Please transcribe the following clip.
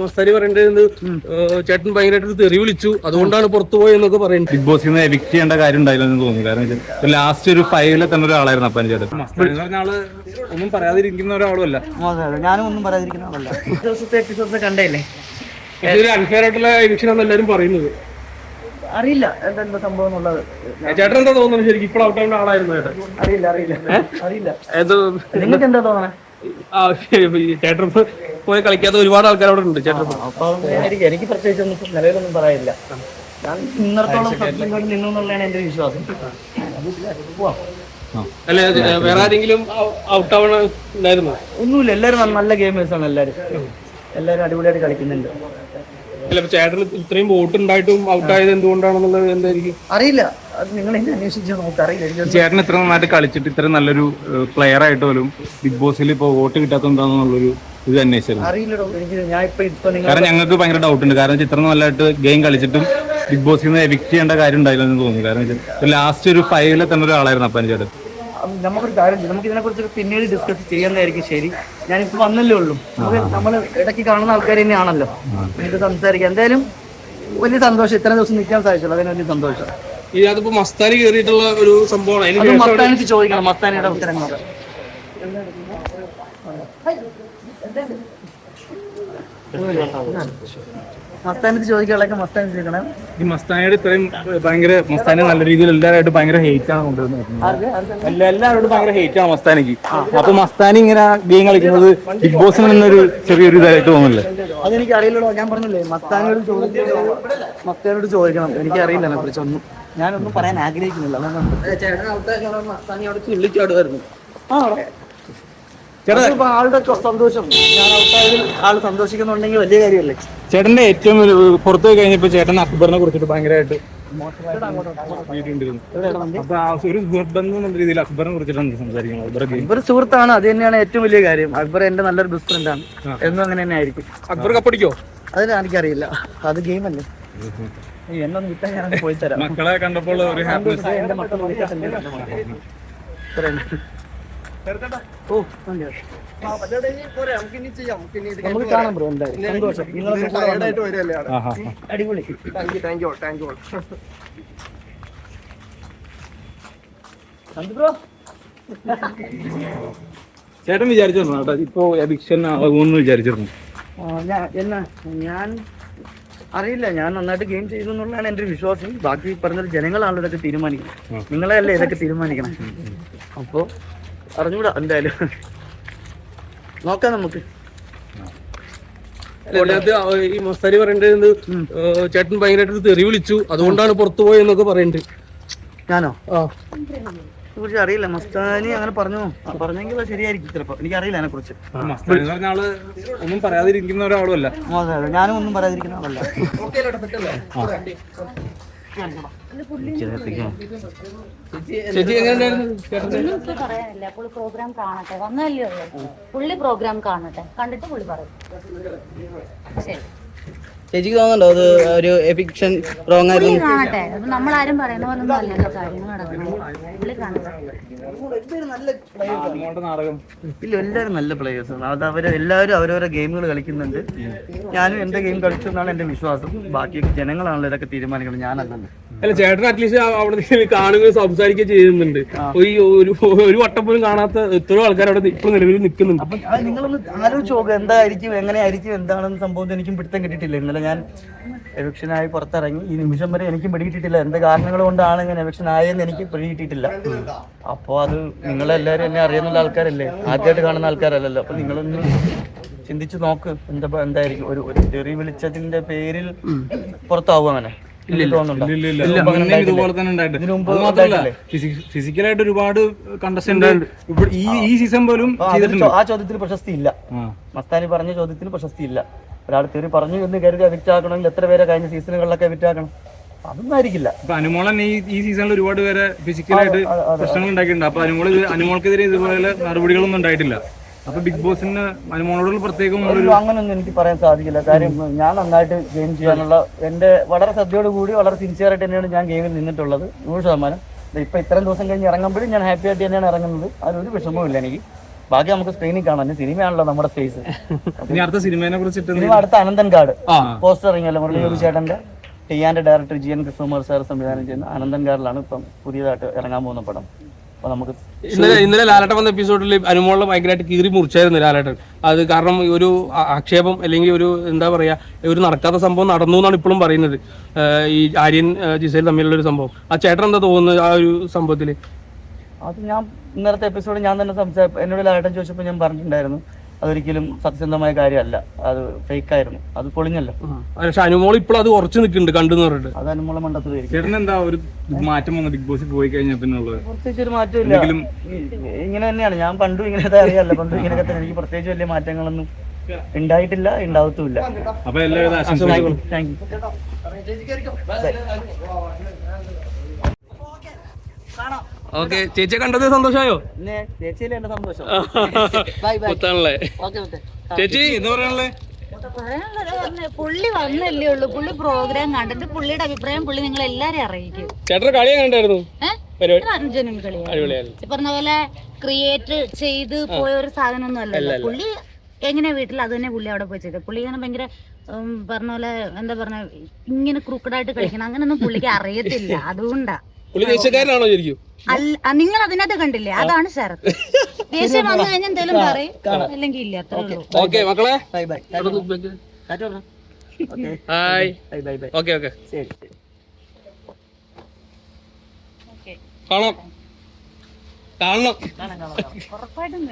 മസ്താനി പറയേണ്ടത് ചേട്ടൻ ഭയങ്കരമായിട്ട് തെറി വിളിച്ചു. അതുകൊണ്ടാണ് പുറത്തു പോയെന്നൊക്കെ പറയുന്നത്. ബിഗ് ബോസിൽ നിന്ന് എവിക്ട് ചെയ്യേണ്ട കാര്യം ഉണ്ടായില്ലെന്ന് തോന്നുന്നു. കാരണം ലാസ്റ്റ് ഒരു ഫൈവിലെ തന്നെ ഒരാളായിരുന്നു അപ്പൻ ചേട്ടൻ. പറഞ്ഞ ആൾ ഒന്നും പറയാതിരിക്കുന്ന ഒരാളുമല്ല. ഞാനും ഒന്നും പറയാതിരിക്കുന്ന ആളല്ല. ദിവസത്തെ എപ്പിസോഡ് കണ്ടല്ലേ ഇതൊരു അൺഫെയർ ആയിട്ടുള്ള എവിക്ഷൻ ആണ് എല്ലാരും പറയുന്നത്. അറിയില്ല എന്താ സംഭവം എന്നുള്ളത്. ചേട്ടൻ എന്താ തോന്നുന്നത്? ശരിക്കും ഇപ്പോൾ ഔട്ട് ആവേണ്ട ആളായിരുന്നു ചേട്ടൻ. അറിയില്ല അറിയില്ല. അറിയില്ല. നിങ്ങൾക്ക് എന്താ തോന്നണേ? ചേട്ടൻ പോയി കളിക്കാത്ത ഒരുപാട് ആൾക്കാർ അവിടെ ഉണ്ട്. ചേട്ടൻ ഇപ്പൊ. എനിക്ക് പ്രത്യേകിച്ച് നിലവിലൊന്നും പറയില്ല ഞാൻ ഇന്നത്തോളം സബ്സിഡോട് നിന്നു എന്നുള്ളതാണ് എന്റെ വിശ്വാസം. അല്ല ഏ, വേറെ ആരെങ്കിലും ഔട്ട് ആവണ ഉണ്ടായിരുന്നു? ഒന്നുമില്ല എല്ലാവരും നല്ല- ഗെയിമേഴ്സാണ് ഗെയിമേഴ്സ് ആണ് എല്ലാവരും. എല്ലാവരും അടിപൊളിയായിട്ട് കളിക്കുന്നുണ്ട്. ചേട്ടൻ ഇത്രയും വോട്ട് ഉണ്ടായിട്ടും ഔട്ട് ആയത് എന്തുകൊണ്ടാണെന്നുള്ളത് എന്തായിരിക്കും? അറിയില്ല. അത് നിങ്ങൾ എന്നെ അന്വേഷിച്ച് നോക്ക് അറിയില്ല. എനിക്ക് ചേട്ടൻ ഇത്ര നന്നായിട്ട് കളിച്ചിട്ട് ഇത്ര നല്ലൊരു പ്ലെയർ ആയിട്ട് പോലും ബിഗ് ബോസിൽ ഇപ്പോൾ വോട്ട് കിട്ടാത്തതുകൊണ്ടാണെന്നുള്ളൊരു ഇത് അന്വേഷിച്ചിരുന്നു. അറിയില്ലടോ എനിക്ക് ഞാൻ ഇപ്പൊ ഇപ്പൊ നിങ്ങൾ കാരണം ഞങ്ങൾക്ക് ഭയങ്കര ഡൗട്ട് ഉണ്ട്. കാരണം ഇത്ര നല്ലതായിട്ട് ഗെയിം കളിച്ചിട്ടും ബിഗ് ബോസിൽ നിന്ന് എവിക്ട് ചെയ്യേണ്ട കാര്യം ഉണ്ടായില്ലെന്ന് തോന്നുന്നു. കാരണം ലാസ്റ്റ് ഒരു ഫൈവിലെ തന്നെ ഒരാളായിരുന്നു അപ്പൻ ചേട്ടൻ. നമുക്കൊരു കാര്യം ചെയ്യാം. നമുക്ക് ഇതിനെ കുറിച്ച് പിന്നീട് ഡിസ്കസ് ചെയ്യുന്നതായിരിക്കും ശരി. ഞാനിപ്പോ വന്നല്ലേ ഉള്ളൂ. നമുക്ക് നമ്മൾ ഇടയ്ക്ക് കാണുന്ന ആൾക്കാർ തന്നെയാണല്ലോ. നമുക്ക് സംസാരിക്കാം. എന്തായാലും വലിയ സന്തോഷം. ഇത്രയും ദിവസം നിൽക്കാൻ സാധിച്ചല്ലോ. അതിന് വലിയ സന്തോഷം. ഇതിനകത്തിപ്പോ മസ്താനി കയറിയിട്ടുള്ള ഒരു സംഭവമാണ്. മസ്താനിക്ക് ചോദിക്കണം. മസ്താനിയുടെ ഉത്തരങ്ങൾ മസ്താനിക്ക് ചോദിക്കാനുള്ളതൊക്കെ മസ്താനി ചോദിക്കണം. ഈ മസ്താനിയുടെ ഇത്രയും ഭയങ്കര മസ്താനി നല്ല രീതിയിൽ എല്ലാവരായിട്ട് ഭയങ്കര ഹേറ്റ് ആണ് കൊണ്ടുവരുന്നത്. എല്ലാ എല്ലാവരോടും ഭയങ്കര ഹേറ്റ് ആണ് മസ്താനിക്ക്. അപ്പൊ മസ്താനി ഇങ്ങനെ ഗെയിം കളിക്കുന്നത് ബിഗ് ബോസിൽ നിന്നൊരു ചെറിയൊരു ഇതായിട്ട് തോന്നില്ലേ അതെനിക്ക് അറിയില്ലല്ലോ ഞാൻ പറഞ്ഞില്ലേ മസ്താനിയോട് ചോദിക്കണം മസ്താനിയോട് ചോദിക്കണം. എനിക്ക് അറിയില്ല അതിനെ കുറിച്ചൊന്നും ഞാനൊന്നും പറയാൻ ആഗ്രഹിക്കുന്നില്ല. അതുകൊണ്ടാണ് മസ്താനിയോട് തുള്ളിച്ചാടുമായിരുന്നു ആ അതിപ്പോ ആളുടെ സന്തോഷം. ഞാൻ ഔട്ടായതിൽ ആൾ സന്തോഷിക്കുന്നുണ്ടെങ്കിൽ വലിയ കാര്യമല്ലേ? ചേട്ടന്റെ ഏറ്റവും പുറത്തു പോയി കഴിഞ്ഞപ്പോ ചേട്ടൻ അക്ബറിനെ കുറിച്ചിട്ട് ഭയങ്കരമായിട്ട് അക്ബർ സുഹൃത്താണ്. അത് തന്നെയാണ് ഏറ്റവും വലിയ കാര്യം. അക്ബർ എന്റെ നല്ലൊരു ബെസ്റ്റ് ഫ്രണ്ട് ആണ്. എന്നും അങ്ങനെ തന്നെ ആയിരിക്കും. അക്ബർ കപ്പടിക്കോ അതിന് എനിക്കറിയില്ല. അത് ഗെയിം അല്ലേ? എന്നൊന്ന് വിട്ടാൽ ഞാൻ പോയി തരാം. മക്കളെ കണ്ടപ്പോൾ ഒരു ഹാപ്പിനെസ് എന്റെ മക്കൾ വിളിച്ചിട്ടുണ്ട്. ഇത്രയും. ഓ നന്ദി. നമുക്ക് കാണാം ബ്രോ എന്തായാലും. സന്തോഷം. നിങ്ങളൊക്കെ കൂടെ വന്നത്. അടിപൊളി. നന്ദി ബ്രോ. ചേട്ടൻ വിചാരിച്ചിരുന്നു കേട്ടോ? ഇപ്പൊ അഡിക്ഷൻ ആകുമെന്ന് വിചാരിച്ചിരുന്നു? ആ, ഞാൻ എന്നാ ഞാൻ അറിയില്ല. ഞാൻ നന്നായിട്ട് ഗെയിം ചെയ്തു എന്നുള്ളതാണ് എന്റെ ഒരു വിശ്വാസം. ബാക്കി പറഞ്ഞത് ജനങ്ങളാണല്ലോ ഇതൊക്കെ തീരുമാനിക്കുന്നത്. നിങ്ങളെയല്ലേ ഇതൊക്കെ തീരുമാനിക്കണം? അപ്പോൾ അറിഞ്ഞൂടാ എന്തായാലും. നോക്കാം നമുക്ക്. ഈ മസ്താനി പറയേണ്ടത് ചേട്ടൻ ഭയങ്കരമായിട്ട് തെറി വിളിച്ചു. അതുകൊണ്ടാണ് പുറത്തു പോയെന്നൊക്കെ പറയുന്നുണ്ട് ഞാനോ? ആ. കുറിച്ച് അറിയില്ല. മസ്താനി അങ്ങനെ പറഞ്ഞു. പറഞ്ഞെങ്കിൽ ശരിയായിരിക്കും ചിലപ്പോ. എനിക്ക് അറിയില്ല അതിനെ കുറിച്ച് മസ്താനി എന്ന് പറഞ്ഞ ആൾ ഒന്നും പറയാതിരിക്കുന്ന ഒരാളുമല്ല. ഞാനും ഒന്നും പറയാതിരിക്കുന്ന ആളല്ല. പറയാനില്ല. പുള്ളി പ്രോഗ്രാം കാണട്ടെ. വന്നല്ലേ ഉള്ളൂ. പുള്ളി പ്രോഗ്രാം കാണട്ടെ. കണ്ടിട്ട് പുള്ളി പറയും. ശരി. ചേച്ചിക്ക് തോന്നുന്നുണ്ടോ അത് ഒരു എഫിക്ഷൻ റോങ് ആയിരുന്നു കാണട്ടെ. അപ്പൊ നമ്മളാരും പറയുന്ന പോലെ ഒന്നും അല്ലല്ലോ. കാര്യങ്ങൾ ഇല്ല എല്ലാവരും നല്ല പ്ലേയേഴ്സ് അത് അവർ എല്ലാവരും അവരവരെ ഗെയിമുകൾ കളിക്കുന്നുണ്ട്. ഞാനും എന്റെ ഗെയിം കളിച്ചു എന്നാണ് എന്റെ വിശ്വാസം. ബാക്കി ജനങ്ങളാണല്ലോ ഇതൊക്കെ തീരുമാനിക്കുന്നത്. ഞാനല്ലല്ലോ. അല്ല ചേട്ടൻ അറ്റ്ലീസ്റ്റ് അവിടെ കാണുക കാണുകയും സംസാരിക്കുകയും ചെയ്യുന്നുണ്ട്. ഒരു ഒരു വട്ടം പോലും കാണാത്ത എത്രയോ ആൾക്കാർ അവിടെ ഇപ്പോൾ നിലവിൽ നിൽക്കുന്നുണ്ട്. അപ്പം നിങ്ങളൊന്ന് ആലോചിച്ച് നോക്കുക എന്തായിരിക്കും എങ്ങനെയായിരിക്കും എന്താണെന്ന് സംഭവം എനിക്കും പിടുത്തം കിട്ടിയിട്ടില്ല. ഇന്നലെ ഞാൻ എവിക്ഷനായി പുറത്തിറങ്ങി. ഈ നിമിഷം വരെ എനിക്കും പിടികിട്ടിട്ടില്ല എന്ത് കാരണങ്ങൾ കൊണ്ടാണ് ഇങ്ങനെ എവിക്ഷൻ ആയെന്ന് എനിക്ക് പിടികിട്ടിട്ടില്ല അപ്പോൾ അത് നിങ്ങളെല്ലാവരും എന്നെ അറിയുന്ന ആൾക്കാരല്ലേ? ആദ്യമായിട്ട് കാണുന്ന ആൾക്കാരല്ലല്ലോ. അപ്പൊ നിങ്ങളൊന്ന് ചിന്തിച്ച് നോക്ക്. എന്താ എന്തായിരിക്കും? ഒരു ഒരു തെറി വിളിച്ചതിന്റെ പേരിൽ പുറത്താവും അങ്ങനെ ഇതുപോലെ തന്നെ ഉണ്ടായിട്ട്? ഫിസിക്കലായിട്ട് ഒരുപാട് കണ്ടസ്റ്റന്റ് ഈ ഈ സീസൺ പോലും ആ, ചെയ്തിട്ടുണ്ട്. ആ ചോദ്യത്തിന് പ്രശസ്തി ഇല്ല മസ്താനി പറഞ്ഞ ചോദ്യത്തിന് പ്രശസ്തി ഇല്ല ഒരാൾ തെറി പറഞ്ഞു എന്ന് കരുതി വിറ്റാക്കണമെങ്കിൽ എത്ര പേരെ കഴിഞ്ഞ സീസണുകളിലൊക്കെ വിറ്റാക്കണം ആക്കണം? അതൊന്നും ആയിരിക്കില്ല. അനുമോളൻ ഈ ഈ സീസണിൽ ഒരുപാട് പേരെ ഫിസിക്കലായിട്ട് പ്രശ്നങ്ങൾ ഉണ്ടാക്കിയിട്ടുണ്ട്. അപ്പൊ അനുമോൾ അനുമോൾക്കെതിരെ ഇതുപോലെ നടപടികളൊന്നും ഉണ്ടായിട്ടില്ല. അപ്പൊ ബിഗ് ബോസിന് അനുമോളോടുള്ള പ്രത്യേകം അങ്ങനൊന്നും എനിക്ക് പറയാൻ സാധിക്കില്ല. കാര്യം ഞാൻ നന്നായിട്ട് ഗെയിം ചെയ്യാനുള്ള എന്റെ വളരെ ശ്രദ്ധയോട് കൂടി വളരെ സിൻസിയർ ആയിട്ട് തന്നെയാണ് ഞാൻ ഗെയിമിൽ നിന്നിട്ടുള്ളത്. നൂറ് ശതമാനം. ഇപ്പൊ ഇത്രയും ദിവസം കഴിഞ്ഞ് ഇറങ്ങുമ്പോഴും ഞാൻ ഹാപ്പി ആയിട്ട് തന്നെയാണ് ഇറങ്ങുന്നത്. അതിലൊരു വിഷമവും ഇല്ല എനിക്ക്. ബാക്കി നമുക്ക് സ്ക്രീനിൽ കാണാം. സിനിമയാണല്ലോ നമ്മുടെ സ്പേസ് അടുത്ത സിനിമയെ കുറിച്ചിട്ട് സിനിമ അടുത്ത അനന്തൻകാട്. ആ. പോസ്റ്റർ ഇറങ്ങിയല്ലോ മുരളി ചേട്ടന്റെ ടിയാന്റെ director G N Krishnakumar sir സംവിധാനം ചെയ്യുന്ന അനന്തൻ കാടിലാണ് ഇപ്പം പുതിയതായിട്ട് ഇറങ്ങാൻ പോകുന്ന പടം. അപ്പൊ നമുക്ക് ഇന്നലെ ഇന്നലെ ലാലേട്ടൻ വന്ന എപ്പിസോഡിൽ അനുമോളം ഭയങ്കരമായിട്ട് കീറി മുറിച്ചായിരുന്നു ലാലേട്ടൻ. അത് കാരണം ഒരു ആക്ഷേപം അല്ലെങ്കിൽ ഒരു എന്താ പറയാ ഒരു നടക്കാത്ത സംഭവം നടന്നു എന്നാണ് ഇപ്പോഴും പറയുന്നത്. ഈ ആര്യൻ ജിസൈൽ തമ്മിലുള്ള ഒരു സംഭവം. ആ ചേട്ടൻ എന്താ തോന്നുന്നത് ആ ഒരു സംഭവത്തിൽ? അത് ഞാൻ ഇന്നലത്തെ എപ്പിസോഡ് ഞാൻ തന്നെ സംസാ എന്നോട് ലാലേട്ടൻ ചോദിച്ചപ്പോൾ ഞാൻ പറഞ്ഞിട്ടുണ്ടായിരുന്നു. അതൊരിക്കലും സത്യസന്ധമായ കാര്യമല്ല. അത് ഫേക്ക് ആയിരുന്നു അത് പൊളിഞ്ഞല്ലോ. പക്ഷെ അനുമോൾ ഇപ്പോൾ അത് ഉറച്ചു നിൽക്കുന്നുണ്ട് കണ്ടു പറഞ്ഞിട്ട്. അത് അനുമോളെ ചേട്ടൻ എന്താ ഒരു മാറ്റം വന്നു ബിഗ് ബോസിൽ പോയി കഴിഞ്ഞാൽ പ്രത്യേകിച്ച് ഒരു മാറ്റമില്ല. ഇങ്ങനെ തന്നെയാണ്. ഞാൻ പണ്ടും ഇങ്ങനെ അറിയാമല്ലോ പണ്ടും ഇങ്ങനെയൊക്കെ തന്നെ. എനിക്ക് പ്രത്യേകിച്ച് വലിയ മാറ്റങ്ങളൊന്നും ഉണ്ടായിട്ടില്ല ഉണ്ടാവത്തുമില്ല. അപ്പൊ എല്ലാവിധ ആശംസകളും താങ്ക് യു ഓക്കെ ചേച്ചിയെ കണ്ടത് സന്തോഷമായോ? ഓക്കെ ചേച്ചി എന്ന് പറഞ്ഞെ, പുള്ളി വന്നല്ലേ ഉള്ളൂ. പുള്ളി പ്രോഗ്രാം കണ്ടിട്ട് പുള്ളിയുടെ അഭിപ്രായം പുള്ളി നിങ്ങൾ എല്ലാരും അറിയിക്കും ചേട്ടന്റെ കളിയെ കണ്ടായിരുന്നു പരിപാടി. അർജുനും കളിയാണ് പറഞ്ഞ പോലെ ക്രിയേറ്റ് ചെയ്ത് പോയ ഒരു സാധനമൊന്നും അല്ലല്ലോ. പുള്ളി എങ്ങനെ വീട്ടിൽ അത് തന്നെ പുള്ളി അവിടെ പോയി ചെയ്തത് പുള്ളി ഇങ്ങനെ ഭയങ്കര പറഞ്ഞ പോലെ എന്താ പറഞ്ഞ ഇങ്ങനെ ക്രൂക്കഡായിട്ട് കളിക്കണം. അങ്ങനൊന്നും പുള്ളിക്ക് അറിയത്തില്ല. അതുകൊണ്ടാ. പുള്ളി ദേശക്കാരനാണോ ശരിക്കും? അല്ല നിങ്ങൾ അതിനകത്ത് കണ്ടില്ലേ? അതാണ് സാർ. ദേഷ്യം വന്നു കഴിഞ്ഞാൽ എന്തെങ്കിലും പറയും. അല്ലെങ്കിൽ ഇല്ല അത്രേ ഉള്ളൂ. ഓക്കെ മക്കളെ? Bye bye. Okay. Hi. Bye bye okay okay. കാണാം. കാണണം. കാണാം കാണാം. ഉറപ്പായിട്ടും.